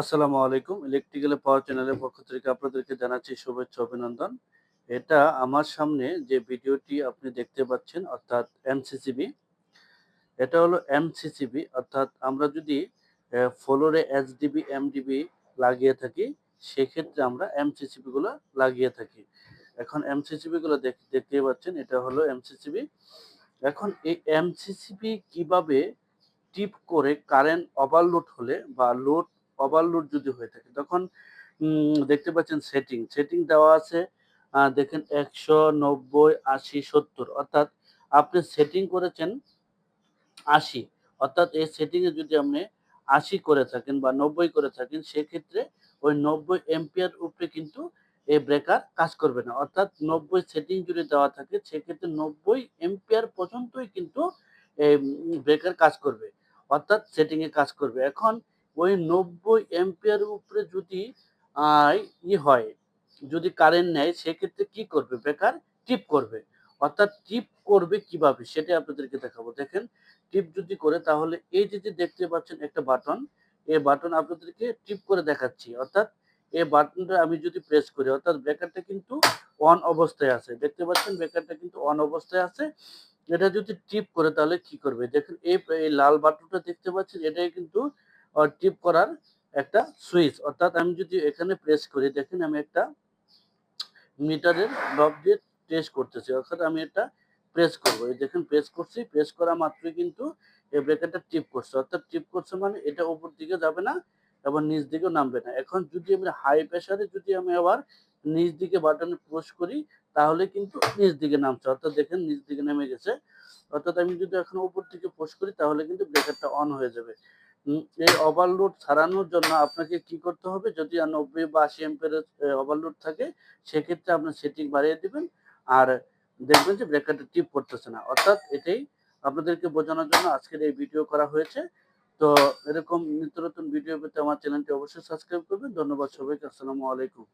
আসসালামু আলাইকুম electrical power চ্যানেলের পক্ষ থেকে আপনাদেরকে জানাচ্ছি শুভেচ্ছা, অভিনন্দন। এটা আমার সামনে যে ভিডিওটি আপনি দেখতে পাচ্ছেন, অর্থাৎ এমসিসিবি, এটা হলো এমসিসিবি, অর্থাৎ আমরা যদি ফ্লোরে এসডিবি, এমডিবি লাগিয়ে থাকি, সেক্ষেত্রে আমরা এমসিসিবি গুলো লাগিয়ে থাকি। এখন এমসিসিবি গুলো দেখ- দেখতেই পাচ্ছেন, এটা হলো এমসিসিবি। এখন এই এমসিসিবি কীভাবে টিপ করে কারেন্ট ওভারলোড হলে বা লোড ওভারলোড যদি হয়ে থাকে, তখন দেখতে পাচ্ছেন সেটিং সেটিং দেওয়া আছে দেখেন একশো নব্বই, আশি, সত্তর, অর্থাৎ আপনি সেটিং করেছেন আশি, অর্থাৎ এই সেটিংয়ে যদি আপনি আশি করে থাকেন বা নব্বই করে থাকেন, সেক্ষেত্রে ওই নব্বই এম্পিয়ার উপরে কিন্তু এই ব্রেকার কাজ করবে না। অর্থাৎ নব্বই সেটিং যদি দেওয়া থাকে, সেক্ষেত্রে নব্বই এম্পিয়ার পর্যন্তই কিন্তু ব্রেকার কাজ করবে, অর্থাৎ সেটিংয়ে কাজ করবে। এখন ওই নব্বই এম্পিয়ার উপরে যদি ই হয়, যদি কারেন্ট নেয়, সেক্ষেত্রে কি করবে বেকার? টিপ করবে। অর্থাৎ টিপ করবে কীভাবে? সেটা আপনাদেরকে দেখাবো। দেখেন টিপ যদি করে, তাহলে এই যে যে দেখতে পাচ্ছেন একটা বাটন এই বাটন আপনাদেরকে টিপ করে দেখাচ্ছি। অর্থাৎ এই বাটনটা আমি যদি প্রেস করি, অর্থাৎ ব্রেকারটা কিন্তু অন অবস্থায় আছে। দেখতে পাচ্ছেন ব্রেকারটা কিন্তু অন অবস্থায় আছে। এটা যদি টিপ করে, তাহলে কি করবে? দেখেন, এই লাল বাটনটা দেখতে পাচ্ছেন, এটাই কিন্তু টিপ করার একটা সুইচ অর্থাৎ আমি যদি এখানে প্রেস করি, দেখেন আমি একটা মিটারের লক দিয়ে টেস্ট করতেছি। অর্থাৎ আমি এটা প্রেস করব। দেখেন প্রেস করছি প্রেস করা মাত্রই কিন্তু এই ব্রেকারটা টিপ করছে। অর্থাৎ টিপ করছে মানে এটা উপর দিকে যাবে না এবং নিচ দিকেও নামবে না। এখন যদি আমি হাই প্রেসারে যদি আমি আবার নিচ দিকে বাটনে পুশ করি, তাহলে কিন্তু নিচ দিকে নামছে। অর্থাৎ দেখেন নিচ দিকে নেমে গেছে। অর্থাৎ আমি যদি এখন উপর দিকে পুশ করি, তাহলে কিন্তু ব্রেকারটা অন হয়ে যাবে। এই ওভারলোড ছাড়ানোর জন্য আপনাকে কি করতে হবে? যদি নব্বই বা আশি এম্পের ওভারলোড থাকে, সেক্ষেত্রে আপনার সেটিং বাড়িয়ে দেবেন। আর দেখবেন যে ব্রেকারটা টিপ করতেছে না। অর্থাৎ এটাই আপনাদেরকে বোঝানোর জন্য আজকের এই ভিডিও করা হয়েছে। তো এরকম নিত্য নতুন ভিডিও পেতে আমার চ্যানেলটি অবশ্যই সাবস্ক্রাইব করবেন। ধন্যবাদ সবাইকে। আসসালামু আলাইকুম।